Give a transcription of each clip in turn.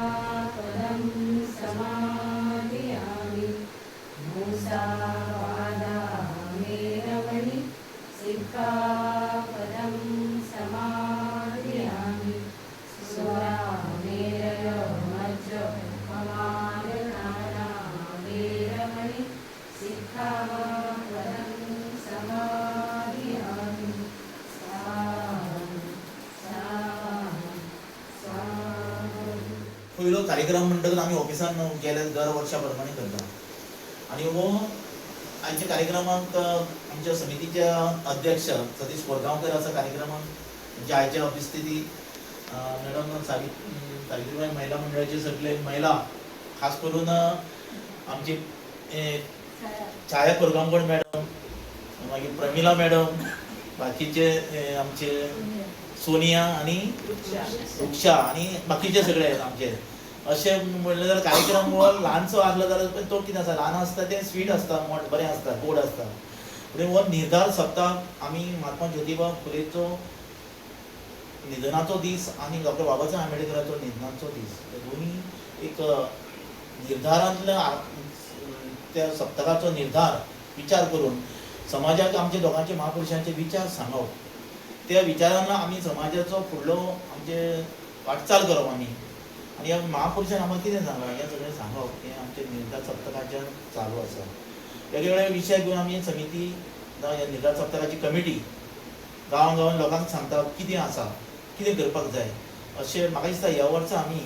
पदं कार्यक्रम म्हणटकच आमी ऑफिसान गेले दर वर्षा प्रमाणे करता. आणि हो आमच्या कार्यक्रमाक आमच्या समितीचे अध्यक्ष सतीश कोरगांवकर आसा कार्यक्रमाक म्हणजे आयच्या उपस्थिती मॅडम सावि सावित्रीबाई महिला मंडळाचे सगळे महिला खास करून आमची छाया कोरगांवकर मॅडम मागीर प्रमिला मॅडम बाकीचे आमचे सोनिया आणि वृक्षा आणि बाकीचे सगळे आहेत आमचे. असे म्हणलं जाल्यार कार्यक्रम हो ल्हानसो आसलो जाल्यार तो कितें आसा ल्हान आसता तें स्वीट आसता मोठ बरें आसता गोड आसता पूण हो निर्धार सप्ताक आमी महात्मा ज्योतिबा फुलेचो निधनाचो दीस आनी डॉक्टर बाबासाहेब आंबेडकराचो निधनाचो दीस. हे दोन्ही एक निर्धारांतल्या त्या सप्तकाचो निर्धार विचार करून समाजाक आमच्या दोगांचे महापुरुषांचे विचार सांगप त्या विचारांना आमी समाजाचो फुडलो आमचे वाटचाल करप आमी आनी ह्या महापुरुशान आमकां कितें सांगलां हें सगळें सांगप हें आमच्या निर्धार सप्तकाच्यान चालू आसा वेगवेगळे विशय घेवन आमी समिती जावं ह्या निर्धार सप्तकाची कमिटी गांवां गांवांत लोकांक सांगता कितें आसा कितें करपाक जाय अशें म्हाका दिसता ह्या वर्सा आमी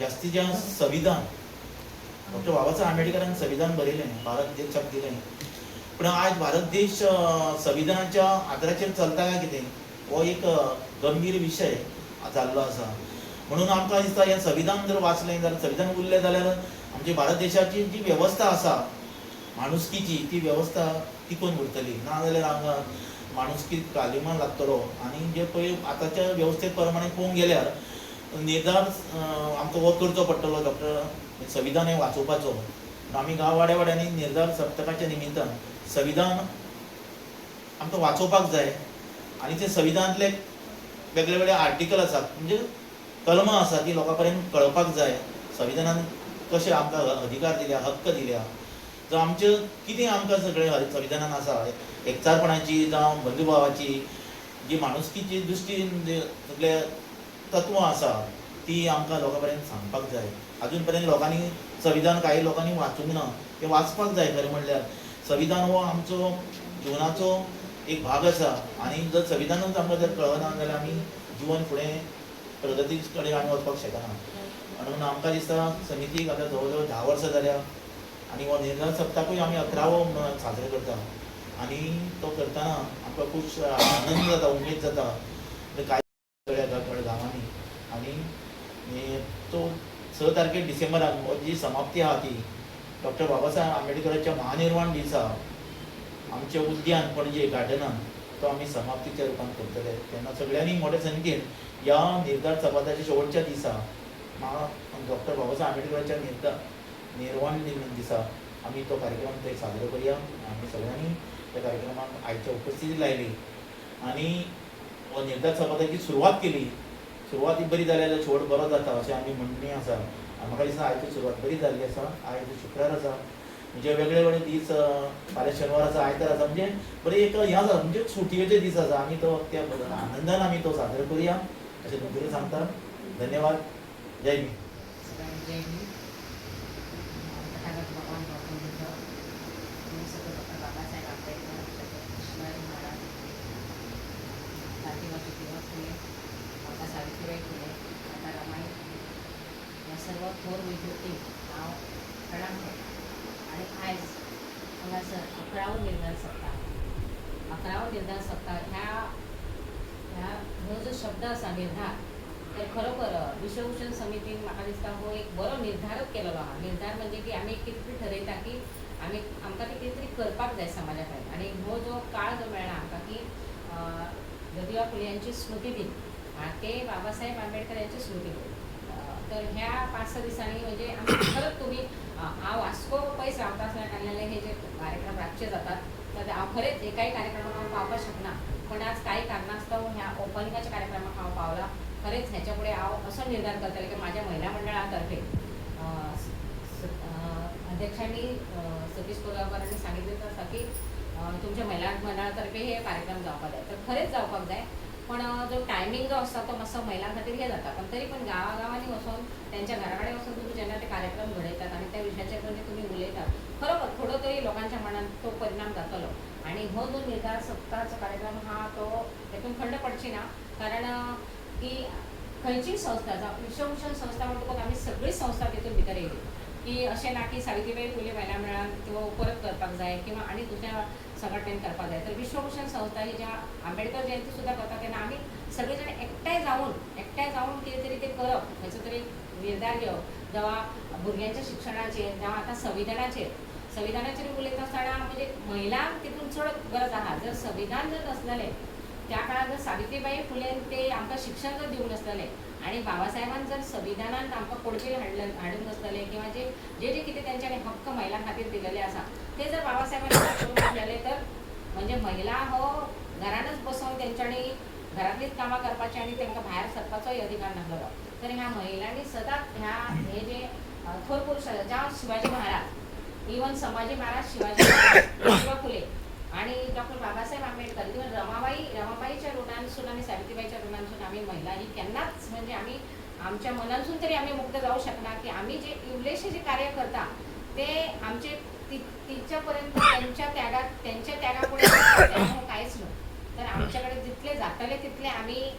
जास्तीत जास्त संविधान डॉक्टर बाबासाहेब आंबेडकरान संविधान बरयलें भारत देशाक दिलें पूण आज भारत देश संविधानाच्या आदाराचेर चलता काय कितें? हो एक गंभीर विशय जाल्लो आसा म्हणून आमकां दिसता हें संविधान जर वाचलें जाल्यार संविधान उरलें जाल्यार आमची भारत देशाची जी वेवस्था आसा माणुसकीची ती वेवस्था टिकून उरतली. ना जाल्यार हांगा माणुसकी कालिमा लागतलो. आनी जे पळय आतांच्या वेवस्थे प्रमाणे पळोवंक गेल्यार निर्धार आमकां हो करचो पडटलो डॉक्टर संविधान हें वाचोवपाचो. आमी गांव वाड्या वाड्यांनी निर्धार सप्तकाच्या निमित्तान संविधान आमकां वाचोवपाक जाय. आनी ते संविधानांतले वेगळे वेगळे आर्टिकल आसात म्हणजे कलमां आसा ती लोकां पर्यंत कळपाक जाय. संविधानान कशे आमकां अधिकार दिल्या हक्क दिल्या. जावं आमचे कितें आमकां सगळें संविधानान आसा एकचारपणाची जावं बंधुभावाची जी माणुसकीची दृश्टीन जे सगळे तत्वां आसा ती आमकां लोकां पर्यंत सांगपाक जाय. अजून पर्यंत लोकांनी संविधान काही लोकांनी वाचूंक ना तें वाचपाक जाय खरें म्हणल्यार. संविधान हो आमचो जिवनाचो एक भाग आसा. आनी जर संविधानूच आमकां जर कळना जाल्यार आमी जिवन फुडें प्रगती कडेन आमी वचपाक शकना म्हणून आमकां दिसता समितीक आतां जवळ जवळ धा वर्सां जाल्या आनी हो निर्धार सप्ताकूय आमी अकरावो म्हणून साजरो करता. आनी तो करतना आमकां खूब आनंद जाता उमेद जाता. कांय गांवांनी. आनी तो स तारखेक डिसेंबराक हो जी समाप्ती आहा ती डॉक्टर बाबासाहेब आंबेडकराच्या महानिर्वाण दिसा आमच्या उद्यान म्हणजे पणजे गार्डनान तो आमी समाप्तीच्या रुपान करतले तेन्ना सगळ्यांनी मोठ्या संख्येन ह्या निर्धार सपाताच्या शेवटच्या दिसा डॉक्टर बाबासाहेब आंबेडकरांच्या निर्धार निर्वाण दिन दिसा आमी तो कार्यक्रम थंय साजरो करया. आमी सगळ्यांनी त्या कार्यक्रमाक आयच्या उपस्थिती लायली आनी हो निर्धार सपाताची सुरवात केली. सुरवात बरी जाली जाल्यार शेवट बरो जाता अशें आमी म्हणणी आसा म्हाका दिसता आयची सुरवात बरी जाल्ली आसा आयज शुक्रार आसा म्हणजे वेगळे वेगळे दीस फाल्यां शेनवार आसा आयतार आसा म्हणजे बरें एक हें आसा म्हणजे सुटयेचे दीस आसा आमी तो त्या आनंदान आमी तो साजरो करया. अशें तुमचे सांगता धन्यवाद. जय हिंद. जय हिंद सावित्रीबाई फुले या सर्व थोर विद्युती हांव प्रणाम आणि आयज हांगासर अकरावो निर्धार सप्ताह. अकरावो निर्धार सप्ताह ह्या ह्या हो जो शब्द आसा निर्धार तर खरोखर विश्वभूषण समितीन म्हाका दिसता हो एक बरो निर्धारच केलेलो आहा निर्धार म्हणजे की आमी कितें तरी ठरयता की आमी आमकां ते कितें तरी करपाक जाय समाजा खातीर आनी हो जो काळ जो मेळ्ळा आमकां की ज्योतिबा फुले यांची स्मृती दिन. ते बाबासाहेब आंबेडकर यांची स्मृती दिन. तर ह्या पाच सहा दिसांनी म्हणजे आमी खरंच तुम्ही हांव वास्को पयस रावता हे जे कार्यक्रम रातचे जातात तर खरेच खरेंच कार्यक्रमात कार्यक्रमाक हांव पावपाक शकना पण आज काही कारणास्तव ह्या ओपनिंगाच्या कार्यक्रमाक हांव पावला खरेंच ह्याच्या पुढे हांव असो निर्धार करतलें की माझ्या महिला मंडळातर्फे तर्फे अध्यक्षांनी सतीश कोल्हापूरांनी सांगितलेलं आसा की तुमच्या महिला मंडळातर्फे हे कार्यक्रम जावपाक जाय तर खरेंच जावपाक जाय. पण जो टायमींग जो आसता तो मातसो महिलां खातीर हे जाता. पण तरी पण गांवागांवांनी वचून त्यांच्या घरा कडेन वचून तुम्ही जेन्ना ते कार्यक्रम घडयतात आणि त्या विशयाचेर म्हणजे तुम्ही उलयतात खरोखर थोडो तरी लोकांच्या मनात तो परिणाम जातलो. आणि हो जो निर्धार सप्ताहाचो कार्यक्रम हा तो हेतून खंड पडची ना. कारण की खंयचीय संस्था जावं विश्वभूषण संस्था म्हणटकूच आमी सगळीच संस्था तितून भितर येयली की अशें ना की सावित्रीबाई फुले महिला मेळान किंवा परत करपाक जाय किंवा आनी दुसऱ्या संघटनेन करपाक जाय तर विश्वभूषण संस्था ही ज्या आंबेडकर जयंती सुद्दां करता तेन्ना आमी सगळे जाण एकठांय जावन एकठांय जावन कितें तरी ते करप. खंयचो तरी निर्धार घेवप जावं भुरग्यांच्या शिक्षणाचेर जावं आतां संविधानाचेर संविधानाचेर उलयता आसतना म्हणजे महिलांक तितून चड गरज आहा जर संविधान जर नसलेले त्या काळात जर सावित्रीबाई फुलेन ते आमकां शिक्षण जर दिवंक नसलेले आणि बाबासाहेबान जर संविधानान आमकां पडचेर हाडले हाडूंक किंवा जे जे जे कितें तेंच्यांनी हक्क महिलां खातीर दिलेले आसा ते जर बाबासाहेबांनी तर म्हणजे महिला हो घरानच बसून त्यांच्यानी घरांतलीच कामां करपाची आनी तांकां भायर सरपाचोय अधिकार नासलो तर ह्या महिलांनी सदांच ह्या हे जे थोर पुरुष जावं शिवाजी महाराज इवन संभाजी महाराज शिवाजी महाराज फुले आणि डॉक्टर बाबासाहेब आंबेडकर किंवा रमाबाई रमाबाईच्या ऋणांसून आणि सावित्रीबाईच्या ऋणांसून आम्ही महिला ही केन्नाच म्हणजे आम्ही आमच्या मनांसून तरी आम्ही मुक्त जाऊ शकणार की आम्ही जे इवलेशे जे कार्य करता ते आमचे तिच्यापर्यंत त्यांच्या त्यागात त्यांच्या त्यागापुढे काहीच नव्हतं तर आमच्याकडे जितले जातले तितले आम्ही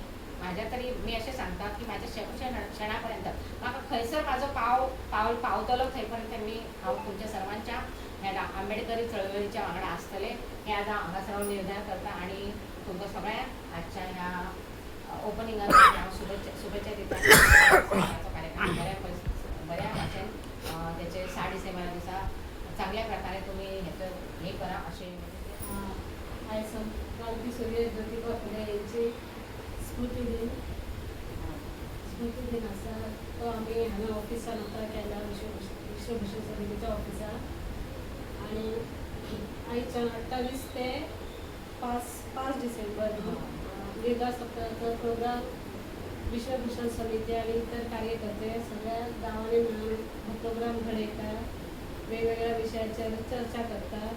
माझ्या तरी मी असे सांगता की माझ्या शेवटच्या क्षणापर्यंत. म्हाका खंयसर माझं पाव पावल पावतलो थंयपर्यंत मी हांव तुमच्या सर्वांच्या हे डा- आंबेडकरी चळवळीच्या वांगडा आसतले हे आतां हांगासर हांव निर्धार करता आणि तुमकां सगळ्यांक आजच्या ह्या ओपनिंगाक हांव शुभेच्छा शुभेच्छा दिता कार्यक्रम बऱ्या बऱ्या भाशेन त्याचे सा डिसेंबरा दिसा चांगल्या प्रकारे तुम्ही ह्याचं हे करा असे आयज क्रांती सूर्य ज्योतिबा फुले यांची स्मृती दिन स्मृती दिन आसा तो आमी हांगा ऑफिसान आता केला विश्व विश्वभूषण समितीच्या ऑफिसान आणि आईच्या अठ्ठावीस ते पाच पाच डिसेंबर दीर्घा सप्ताहाचा प्रोग्राम विश्वभूषण समिती आणि इतर कार्यकर्ते सगळ्या गावाने मिळून प्रोग्राम घडयतात वेगवेगळ्या विषयाच्या चर्चा करतात.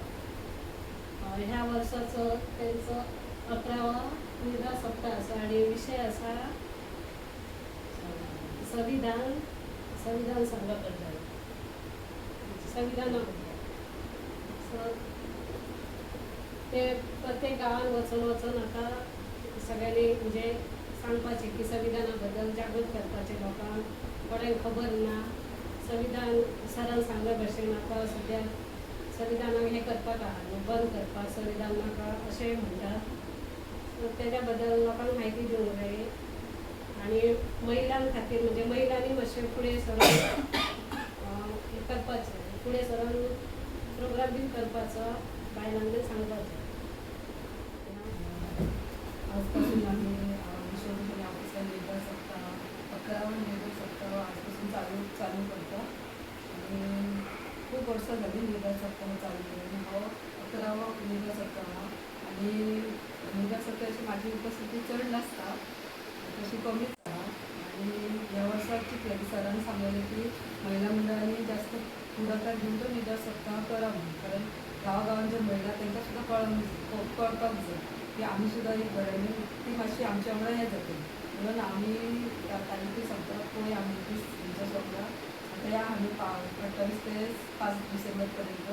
ह्या वर्साचो त्यांचं अकरावा निर्धार सप्ताह आसा आणि विषय आसा संविधान संविधान संघटन संविधानामध्ये सो ते प्रत्येक गावात वचून वचून आता सगळ्यांनी म्हणजे सांगपाचें की संविधाना बद्दल जागृत करपाचें लोकांक कोणाक खबर ना. संविधान सरान सांगले भशेन म्हाका सध्या संविधानाक हें करपाक आहा न्हू बंद करपाक संविधान नाका अशें म्हणटात सो तेज्या बद्दल लोकांक म्हायती दिवंक जाय आनी महिलां खातीर म्हणजे महिलांनी मातशें फुडें सरून करपाचें फुडें सरून प्रोग्राम बीन करपाचो बायलांकडे सांगपाचो आजपासून आम्ही विश्वभूषण ऑफिसर निर्धार सप्ताह अकरावा निर्धार सप्ताह आजपासून चालू चालू करतो. आणि खूप वर्सां झाली निर्धार सप्ताह चालू करून. हो, हा अकरावा निर्धार सप्ताह आणि निर्धार सप्ताहाची माझी उपस्थिती चड नासता तशी कमीच आणि ह्या वर्षाची चिंतलें की की महिला मंडळांनी जास्त पुढाकार घेऊन तो निर्धार सप्ताह करा कारण गावागावांच्या महिला तांकां सुद्धा कळ कळपाक जाय की आम्ही सुद्धा ही घडयली ती मातशी आमच्या वांगडा हें जाते म्हणून आम्ही तांणी ती सांगता पळय आम्ही दीस निर्धार सप्ताह आता या आम्ही पा अठ्ठावीस ते पाच डिसेंबरपर्यंत.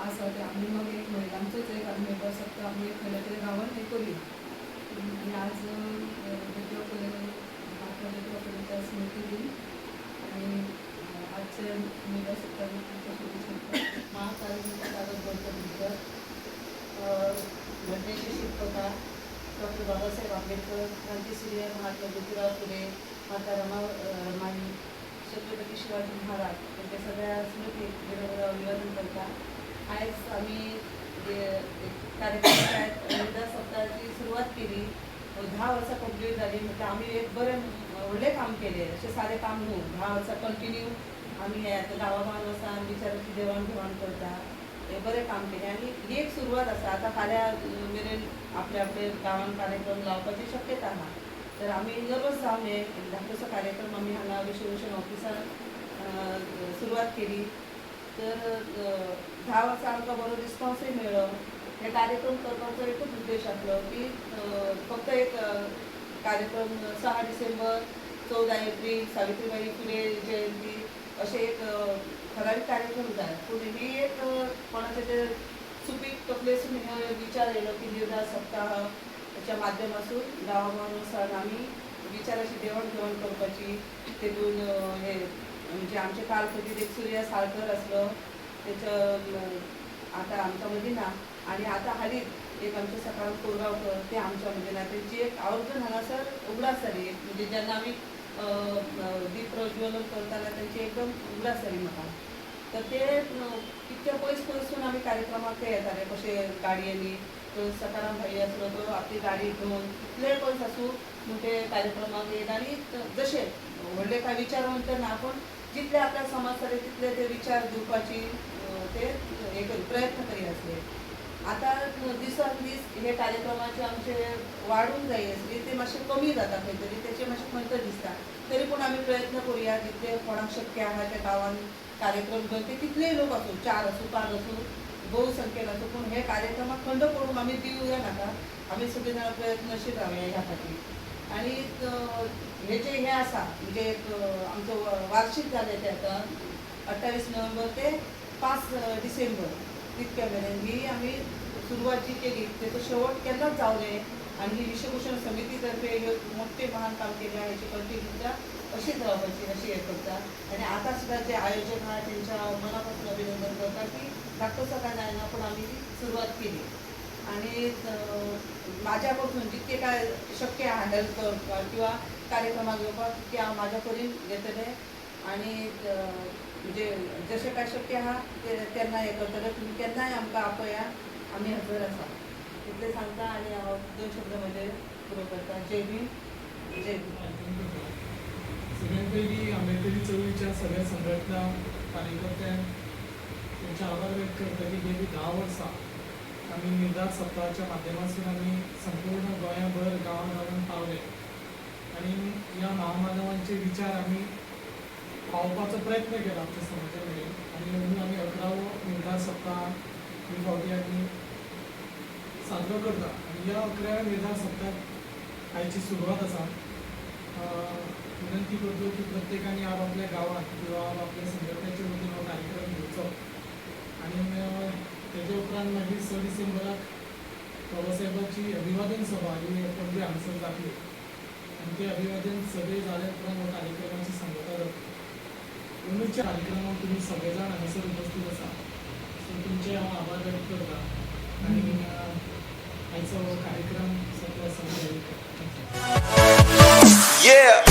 असं आसा ते आम्ही मग एक महिलांचंच एक आम्ही एक सप्ताह आम्ही एक खंयच्या तरी गावात हे करूया. आणि आज ज्योतिबा महात्मा ज्योतिबा स्मृती दिन आणि आजचे निर्धार सप्ताह तुमच्या शुभेच्छा महाकारुण्य कागद गणपतीकर घटनेचे शिकवता डॉक्टर बाबासाहेब आंबेडकर क्रांतीसूर्य महात्मा ज्योतिराव फुले माता रमा रमाणी छत्रपती शिवाजी महाराज त्यांच्या सगळ्या स्मृती वेगवेगळं अभिवादन करतात आयज आम्ही जे- म्हणजे एक कार्यक्रमाच्या सप्ताहाची सुरवात केली. धा वर्सां कंप्लीट झाली. म्हटल्यार आमी एक बरें व्हडलें काम केलें. अशें सादें काम न्हू धा वर्सां कंटिन्यू आमी हे आतां असा वचून विचारांची करता. हें बरें काम केलें. आनी ही एक सुरवात आसा आतां फाल्यां मेरेन आपले आपले गांवान कार्यक्रम लावपाची शक्यता आहा. तर आमी नर्वस जावन हे धाकटोसो कार्यक्रम आमी हांगा विश्वभूषण ऑफिसान सुरवात केली. तर धा वर्सां आमकां बरो रिस्पॉन्सूय मेळ्ळो हे कार्यक्रम करपाचो एकूच उद्देश आसलो की फक्त एक कार्यक्रम सहा डिसेंबर चवदा एप्रील सावित्रीबाई फुले जयंती अशे एक ठराविक कार्यक्रम जाय पूण एक कोणाचे ते सुपीक तकलेसून विचार येलो की निर्धार सप्ताह त्याच्या माध्यमातून गांवागांवांनुसार आमी विचाराची देवण घेवण करपाची तेतून हे म्हणजे आमचे कालखतीत एक सूर्य साळकर असलं त्याचं आता आमच्या मदीं ना आणि आता हालींच एक आमचे सकाळ कोरगावकर ते आमच्या मदीं ना त्यांची एक आवर्जून हांगासर उगडास जाली एक म्हणजे जेन्ना आमी दीप प्रज्वलन करताना त्यांची एकदम उल्हासारी म्हाका तर ते अं, कितके पयस पयसून आमी कार्यक्रमाक ते येताले कशे गाडयेनी तो सकाराम भाई आसलो तो आपली गाडी घेवन कितले पयस आसूं पूण ते कार्यक्रमाक येत आनी जशे व्हडले काय विचारवंत ना पूण जितले आपल्या समाज जाले तितले ते विचार दिवपाची ते हे प्रयत्न करी आसले आतां दिवसांदिवस दीस हे कार्यक्रमाचे आमचे वाडूंक जाय आसली ते मातशे कमी जाता खंय तरी तेचे मातशें खंय तरी दिसता तरी पूण आमी प्रयत्न करुया जितले कोणाक शक्य आहा त्या गांवान कार्यक्रम घेवन ते कितलेय लोक आसूं चार आसूं पांच आसूं भोवसंख्येन आसूं पूण हे कार्यक्रमाक खंड पडूंक आमी दिवया नाका. आमी सगळीं जाणां प्रयत्नशील रावया ह्या खातीर आनी हे जे हे आसा म्हणजे एक आमचो वार्शीक वार्षिक जाले ते आतां अठ्ठावीस नोव्हेंबर ते पांच डिसेंबर तितक्या मेरेन ही आमी सुरवात जी केली तेचो शेवट केन्नाच जाऊ नये आनी ही विश्वभूषण समिती तर्फे ह्यो मोठे महान काम केलें हेची कंटिन्यूता अशीच राहायची अशी हे करता आनी आतां सुद्दां जे आयोजक आहे तेंच्या मनापासून अभिनंदन करता की डॉक्टर सकाळ जायना पूण आमी सुरवात केली. आणि माझ्यापासून जितके काय शक्य हँडल हेल्प करपाक किंवा कार्यक्रमाक घेवपाक तितके हांव म्हाज्या परीन घेतलें आनी म्हणजे जशें काय शक्य आहात ते त्यांना हें करतले तुमी केन्नाय आमकां आपया आमी हजर आसा इतलें सांगता आनी हांव दोन शब्द म्हजे पुरो करता. जय भीम. जय भीम. सगळ्यात पहिली आंबेडकरी चळवळीच्या सगळ्या संघटना कार्यकर्त्यांक त्यांचे आभार व्यक्त करता की गेली दहा वर्सां आम्ही निर्धार सप्ताहाच्या माध्यमातून आम्ही संपूर्ण गोंयाभर गावागावांत पावले. आणि या महामानवांचे विचार आम्ही पावपाचो प्रयत्न केला आमच्या समाजा कडेन आणि म्हणून आम्ही अकरावो निर्धार सप्ताह ही फावटी आम्ही साजरो करता आणि या अकराव्या मेधा सप्ताहाक आयची सुरवात आसा विनंती करतो की प्रत्येकाने आपापल्या गावात किंवा आपापल्या संघटनेच्या वतीन हो कार्यक्रम घेवचो आणि त्याच्या उपरांत मागीर स डिसेंबराक बाबासाहेबाची अभिवादन सभा ही पणजे हांगसर जातली आणि ते अभिवादन सभे जाल्या उपरांत हो कार्यक्रमाची सांगता जातली म्हणूनच्या कार्यक्रमाक तुम्ही सगळे जाण हांगासर उपस्थित आसा तुमचे आभार व्यक्त आणि कार्यक्रम Yeah!